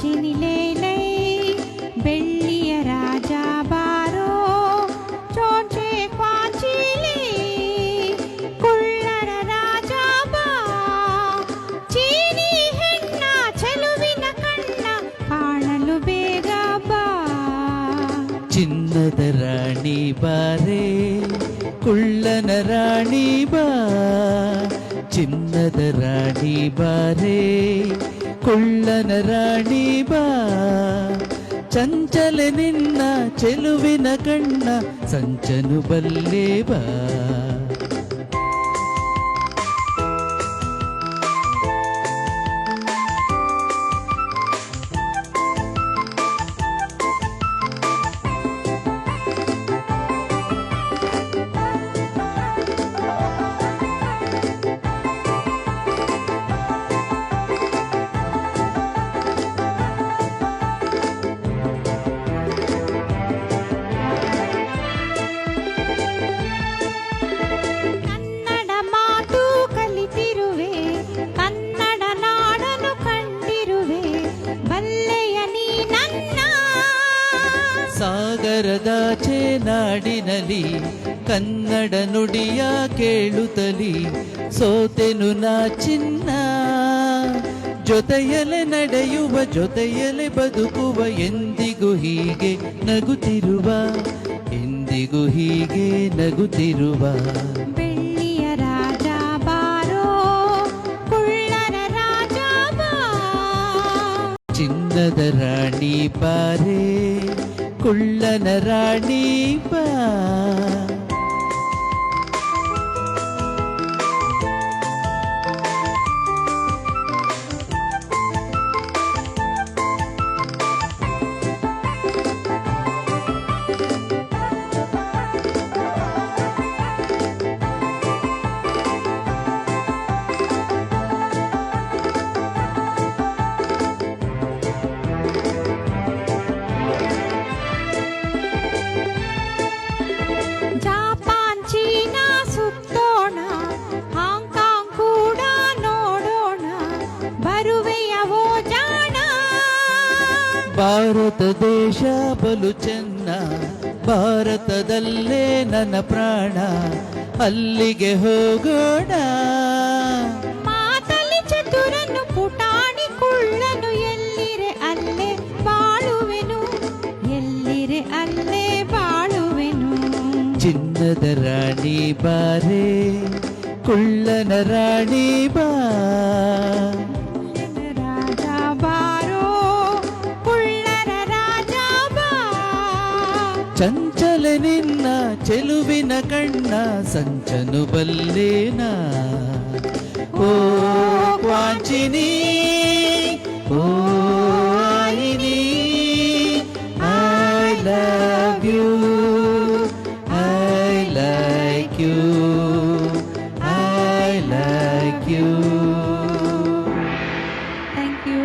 காற்றினிலேலை வெள்ளிய ராஜா borrow சோற்றே காற்றிலே ಕುಳ್ಳರ ರಾಜಾಬ ಚೀನಿ ಹೆಣ್ಣ ಚೆಲುವಿನ ಕಣ್ಣ ಕಾಣಲು ಬೇಗ ಬಾ ಚಿನ್ನದ ರಾಣಿ ಬಾರೆ ಕುಳ್ಳನ ರಾಣಿ ಬಾ ಚಿನ್ನದ ರಾಣಿ ಬಾರೆ ಕುಳ್ಳನ ರಾಣಿ ಬಾ. ಚಂಚಲೆ ನಿನ್ನ ಚೆಲುವಿನ ಕಣ್ಣ ಸಂಚನು ಬಲ್ಲೆ ಬಾ. ಸಾಗರದಾಚೆ ನಾಡಿನಲಿ ಕನ್ನಡ ನುಡಿಯ ಕೇಳುತ್ತಲಿ ಸೋತೆನು ನಾ ಚಿನ್ನ. ಜೊತೆಯಲೆ ನಡೆಯುವ ಜೊತೆಯಲೆ ಬದುಕುವ ಎಂದಿಗೂ ಹೀಗೆ ನಗುತ್ತಿರುವ ಎಂದಿಗೂ ಹೀಗೆ ನಗುತ್ತಿರುವ. ಬೆಳ್ಳಿಯ ರಾಜ ಬಾರೋ ಕುಳ್ಳರ ರಾಜ ಬಾ. ಚಿನ್ನದ ರಾಣಿ ಬಾರೆ. ಕುಳ್ಳನ ರಾಣಿ ಬಾ ಭಾರತ ದೇಶ ಬಲು ಚೆನ್ನ ಭಾರತದಲ್ಲೇ ನನ್ನ ಪ್ರಾಣ ಅಲ್ಲಿಗೆ ಹೋಗೋಣ. ಮಾತಲ್ಲಿ ಚತುರನು ಪುಟಾಣಿ ಕುಳ್ಳನು ಎಲ್ಲಿರೆ ಅಲ್ಲೇ ಬಾಳುವೆನು ಎಲ್ಲಿರೆ ಅಲ್ಲೇ ಬಾಳುವೆನು. ಚಿನ್ನದ ರಾಣಿ ಬಾರೇ ಕುಳ್ಳನ ರಾಣಿ ಬಾ. ಚಂಚಲ ನಿನ್ನ ಚೆಲುವಿನ ಕಣ್ಣ ಸಂಚನು ಬಲ್ಲೇನ? ಓ ಕ್ವಾಂಚಿನಿ